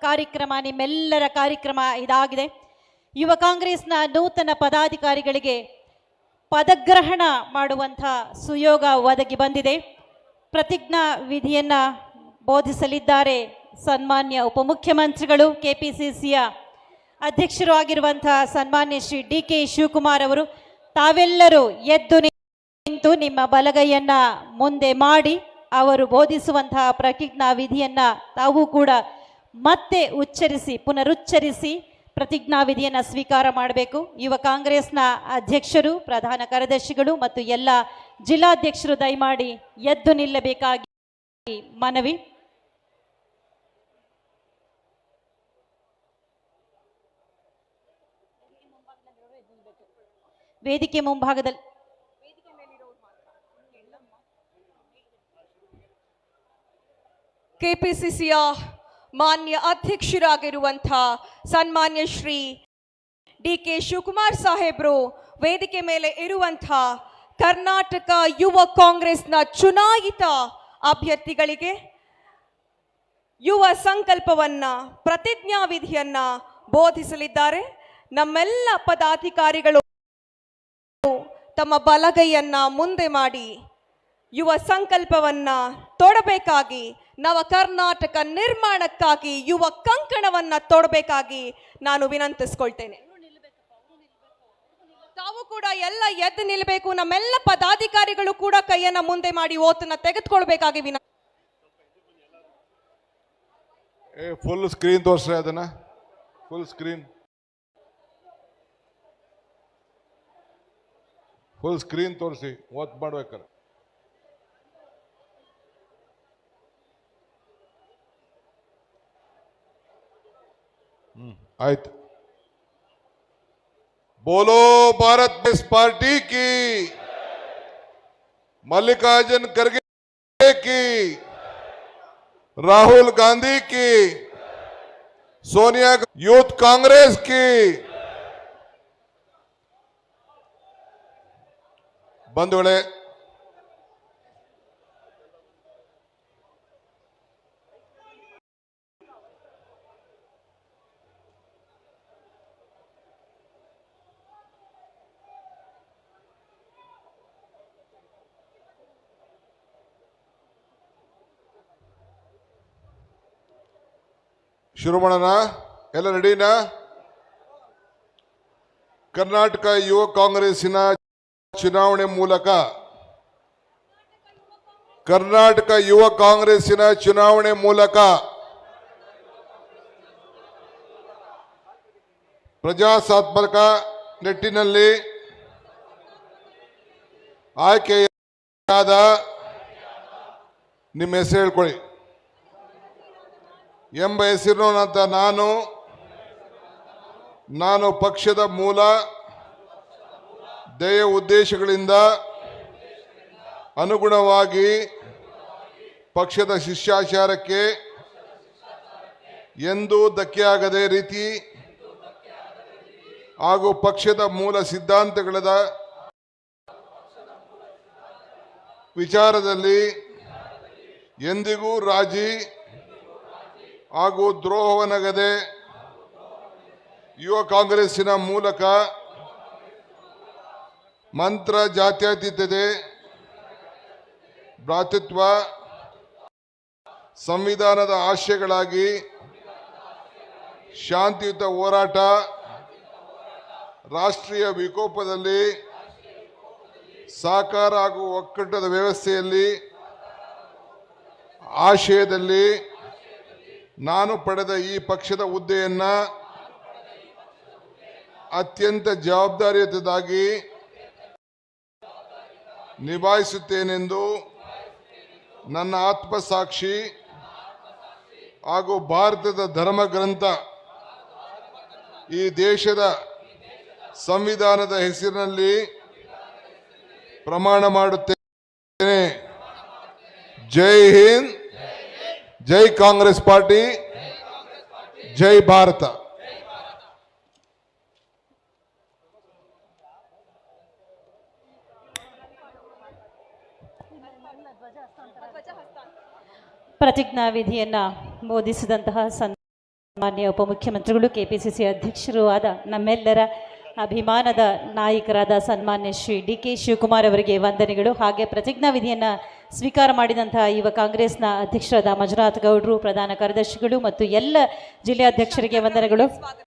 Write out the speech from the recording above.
ಕಾರ್ಯಕ್ರಮ, ನಿಮ್ಮೆಲ್ಲರ ಕಾರ್ಯಕ್ರಮ ಇದಾಗಿದೆ. ಯುವ ಕಾಂಗ್ರೆಸ್ನ ನೂತನ ಪದಾಧಿಕಾರಿಗಳಿಗೆ ಪದಗ್ರಹಣ ಮಾಡುವಂಥ ಸುಯೋಗ ಒದಗಿ ಬಂದಿದೆ. ಪ್ರತಿಜ್ಞಾ ವಿಧಿಯನ್ನ ಬೋಧಿಸಲಿದ್ದಾರೆ ಸನ್ಮಾನ್ಯ ಉಪಮುಖ್ಯಮಂತ್ರಿಗಳು, ಕೆಪಿಸಿಸಿಯ ಅಧ್ಯಕ್ಷರು ಆಗಿರುವಂತಹ ಸನ್ಮಾನ್ಯ ಶ್ರೀ ಡಿ ಕೆ ಶಿವಕುಮಾರ್ ಅವರು, ತಾವೆಲ್ಲರೂ ಎದ್ದು ನಿಂತು ನಿಮ್ಮ ಬಲಗೈಯನ್ನು ಮುಂದೆ ಮಾಡಿ ಅವರು ಬೋಧಿಸುವಂತಹ ಪ್ರತಿಜ್ಞಾ ವಿಧಿಯನ್ನು ತಾವು ಕೂಡ ಮತ್ತೆ ಉಚ್ಚರಿಸಿ, ಪುನರುಚ್ಚರಿಸಿ ಪ್ರತಿಜ್ಞಾವಿಧಿಯನ್ನು ಸ್ವೀಕಾರ ಮಾಡಬೇಕು. ಯುವ ಕಾಂಗ್ರೆಸ್ನ ಅಧ್ಯಕ್ಷರು, ಪ್ರಧಾನ ಕಾರ್ಯದರ್ಶಿಗಳು ಮತ್ತು ಎಲ್ಲ ಜಿಲ್ಲಾಧ್ಯಕ್ಷರು ದಯಮಾಡಿ ಎದ್ದು ನಿಲ್ಲಬೇಕಾಗಿ ಮನವಿ. ವೇದಿಕೆ ಮುಂಭಾಗದಲ್ಲಿ ಕೆಪಿಸಿಸಿಯ ಮಾನ್ಯ ಅಧ್ಯಕ್ಷರಾಗಿರುವಂಥ ಸನ್ಮಾನ್ಯ ಶ್ರೀ ಡಿ ಕೆ ಶಿವಕುಮಾರ್ ಸಾಹೇಬ್ರು, ವೇದಿಕೆ ಮೇಲೆ ಇರುವಂಥ ಕರ್ನಾಟಕ ಯುವ ಕಾಂಗ್ರೆಸ್ನ ಚುನಾಯಿತ ಅಭ್ಯರ್ಥಿಗಳಿಗೆ ಯುವ ಸಂಕಲ್ಪವನ್ನ, ಪ್ರತಿಜ್ಞಾವಿಧಿಯನ್ನ ಬೋಧಿಸಲಿದ್ದಾರೆ. ನಮ್ಮೆಲ್ಲ ಪದಾಧಿಕಾರಿಗಳು ತಮ್ಮ ಬಲಗೈಯನ್ನ ಮುಂದೆ ಮಾಡಿ ಯುವ ಸಂಕಲ್ಪವನ್ನ ತೊಡಬೇಕಾಗಿ ನವ ಕರ್ನಾಟಕ ನಿರ್ಮಾಣಕ್ಕಾಗಿ ಯುವ ಕಂಕಣವನ್ನ ತೊಡಬೇಕಾಗಿ ನಾನು ವಿನಂತಿಸ್ಕೊಳ್ತೇನೆ. ತಾವು ಕೂಡ ಎಲ್ಲ ಎದ್ದು ನಿಲ್ಲಬೇಕು ನಮ್ಮೆಲ್ಲ ಪದಾಧಿಕಾರಿಗಳು ಕೂಡ ಕೈಯನ್ನ ಮುಂದೆ ಮಾಡಿ ಓತನ್ನ ತೆಗೆದುಕೊಳ್ಬೇಕಾಗಿ ವಿನ ಫುಲ್ ಸ್ಕ್ರೀನ್ ತೋರಿಸ್ರೆ ಅದನ್ನ. ಫುಲ್ ಸ್ಕ್ರೀನ್ ಫುಲ್ ಸ್ಕ್ರೀನ್ ತೋರಿಸಿ, ಓತ್ ಮಾಡ್ಬೇಕಾರೆ आयत। बोलो, भारत इस पार्टी की। मल्लिकार्जुन खड़गे की। राहुल गांधी की। सोनिया यूथ कांग्रेस की। बंधुड़े ಶುರು ಮಾಡೋಣ? ಎಲ್ಲ ರೆಡಿನಾ? ಕರ್ನಾಟಕ ಯುವ ಕಾಂಗ್ರೆಸ್ಸಿನ ಚುನಾವಣೆ ಮೂಲಕ. ಕರ್ನಾಟಕ ಯುವ ಕಾಂಗ್ರೆಸ್ಸಿನ ಚುನಾವಣೆ ಮೂಲಕ. ಪ್ರಜಾಸತ್ತಾತ್ಮಕ ನಿಟ್ಟಿನಲ್ಲಿ ಆಯ್ಕೆಯಾದ ನಿಮ್ಮ ಹೆಸರು ಹೇಳ್ಕೊಳ್ಳಿ. ಎಂಬ ಹೆಸರಿನಂತ ನಾನು ನಾನು ಪಕ್ಷದ ಮೂಲ ಧ್ಯೇಯ ಉದ್ದೇಶಗಳಿಂದ ಅನುಗುಣವಾಗಿ ಪಕ್ಷದ ಶಿಷ್ಯಾಚಾರಕ್ಕೆ ಎಂದೂ ಧಕ್ಕೆಯಾಗದೆ ರೀತಿ ಹಾಗೂ ಪಕ್ಷದ ಮೂಲ ಸಿದ್ಧಾಂತಗಳದ ವಿಚಾರದಲ್ಲಿ ಎಂದಿಗೂ ರಾಜಿ ಹಾಗೂ ದ್ರೋಹವನಗದೆ ಯುವ ಕಾಂಗ್ರೆಸ್ಸಿನ ಮೂಲಕ ಮಂತ್ರ ಜಾತ್ಯತೀತತೆ, ಭ್ರಾತೃತ್ವ, ಸಂವಿಧಾನದ ಆಶಯಗಳಾಗಿ ಶಾಂತಿಯುತ ಹೋರಾಟ, ರಾಷ್ಟ್ರೀಯ ವಿಕೋಪದಲ್ಲಿ ಸಾಕಾರ ಹಾಗೂ ಒಕ್ಕೂಟದ ವ್ಯವಸ್ಥೆಯಲ್ಲಿ, ಆಶಯದಲ್ಲಿ ನಾನು ಪಡೆದ ಈ ಪಕ್ಷದ ಹುದ್ದೆಯನ್ನ ಅತ್ಯಂತ ಜವಾಬ್ದಾರಿಯುತದಾಗಿ ನಿಭಾಯಿಸುತ್ತೇನೆಂದು ನನ್ನ ಆತ್ಮಸಾಕ್ಷಿ ಹಾಗೂ ಭಾರತದ ಧರ್ಮ ಗ್ರಂಥ ಈ ದೇಶದ ಸಂವಿಧಾನದ ಹೆಸರಿನಲ್ಲಿ ಪ್ರಮಾಣ ಮಾಡುತ್ತೇನೆ. ಜೈ ಹಿಂದ್. ಜೈ ಕಾಂಗ್ರೆಸ್ ಪಾರ್ಟಿ ಜೈ ಭಾರತ ಪ್ರತಿಜ್ಞಾ ವಿಧಿಯನ್ನ ಬೋಧಿಸಿದಂತಹ ಸನ್ ಮಾನ್ಯ ಉಪಮುಖ್ಯಮಂತ್ರಿಗಳು, ಕೆಪಿಸಿಸಿ ಅಧ್ಯಕ್ಷರು ಆದ ನಮ್ಮೆಲ್ಲರ ಅಭಿಮಾನದ ನಾಯಕರಾದ ಸನ್ಮಾನ್ಯ ಶ್ರೀ ಡಿ ಕೆ ಶಿವಕುಮಾರ್ ಅವರಿಗೆ ವಂದನೆಗಳು. ಹಾಗೆ ಪ್ರತಿಜ್ಞಾ ವಿಧಿಯನ್ನು ಸ್ವೀಕಾರ ಮಾಡಿದಂತಹ ಯುವ ಕಾಂಗ್ರೆಸ್ನ ಅಧ್ಯಕ್ಷರಾದ ಮಂಜುನಾಥ್ ಗೌಡ್ರು, ಪ್ರಧಾನ ಕಾರ್ಯದರ್ಶಿಗಳು ಮತ್ತು ಎಲ್ಲ ಜಿಲ್ಲಾಧ್ಯಕ್ಷರಿಗೆ ವಂದನೆಗಳು.